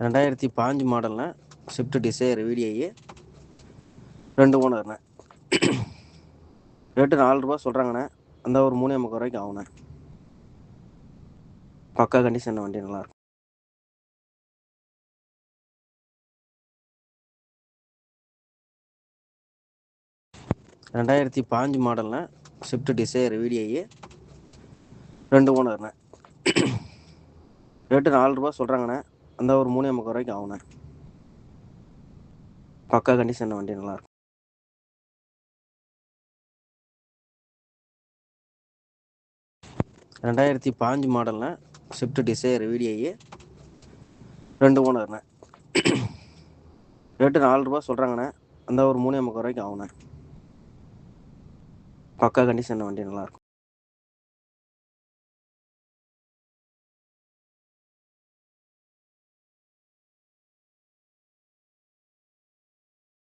ரெண்டாயிரத்தி பாஞ்சு மாடலில் ஸ்விஃப்ட் டிசைர் விடிஐ ரெண்டு ஓனர்ண்ணே ரேட்டு நாலு ரூபா சொல்கிறாங்கண்ணே அந்த ஒரு மூணே முக்கால் ரூபாய்க்கு ஆகுண்ணே பக்கா கண்டிஷன் வண்டி நல்லாயிருக்கும் ரெண்டாயிரத்தி பாஞ்சு மாடலில் ஸ்விஃப்ட் டிசைர் விடிஐ ரெண்டு ஓனர்ண்ணே ரேட்டு நாலு ரூபா சொல்கிறாங்கண்ணே அந்த ஒரு மூணே முக்கால் வரைக்கும் ஆகுண்ணே பக்கா கண்டிஷன் வண்டி நல்லாயிருக்கும் ரெண்டாயிரத்தி பாஞ்சு மாடலில் ஸ்விஃப்ட் டிசைர் விடிஐ ரெண்டு ஓனர்ண்ணே ரேட்டு நாலு ரூபா சொல்கிறாங்கண்ணே அந்த ஒரு மூணே முக்கால் வரைக்கும் ஆகுண்ணே பக்கா கண்டிஷன் வண்டி நல்லாயிருக்கும்